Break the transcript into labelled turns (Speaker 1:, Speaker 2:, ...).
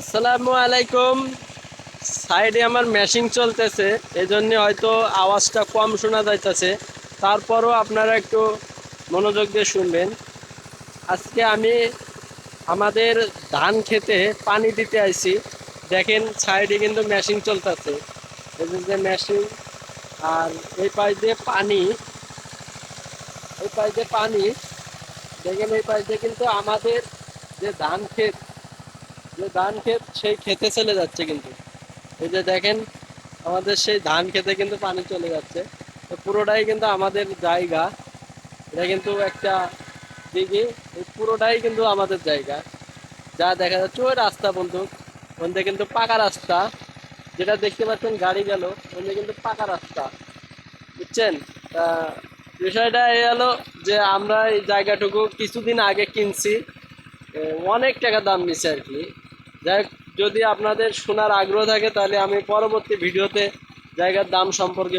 Speaker 1: আসসালামু আলাইকুম। সাইডে আমার মেশিং চলতেছে এই জন্য হয়তো আওয়াজটা কম শোনা যাইতেছে। তারপরও আপনারা একটু মনোযোগ দিয়ে শুনবেন। আজকে আমি আমাদের ধান খেতে পানি দিতে আইছি। দেখেন সাইডে কিন্তু মেশিং চলতেছে। এই যে যে মেশিং আর এই পাশ দিয়ে পানি, এই পাশ দিয়ে পানি। দেখেন এই পাশ দিয়ে কিন্তু আমাদের যে ধান ক্ষেত যে ধান ক্ষেত সেই খেতে চলে যাচ্ছে কিন্তু। এই যে দেখেন, আমাদের সেই ধান খেতে কিন্তু পানি চলে যাচ্ছে। তো পুরোটাই কিন্তু আমাদের জায়গা। এটা কিন্তু একটা দিঘি, এই পুরোটাই কিন্তু আমাদের জায়গা। যা দেখা যাচ্ছে, ওই রাস্তা বন্ধু ওখান কিন্তু পাকা রাস্তা। যেটা দেখতে পাচ্ছেন, গাড়ি গেল ওখানে কিন্তু পাকা রাস্তা। বুঝছেন? তা বিষয়টা এই হলো যে আমরা এই জায়গাটুকু কিছুদিন আগে কিনছি। অনেক টাকা দাম নিচ্ছে আর কি। যাই যদি আপনাদের শোনার আগ্রহ থাকে তাহলে আমি পরবর্তী ভিডিওতে জায়গার দাম সম্পর্কে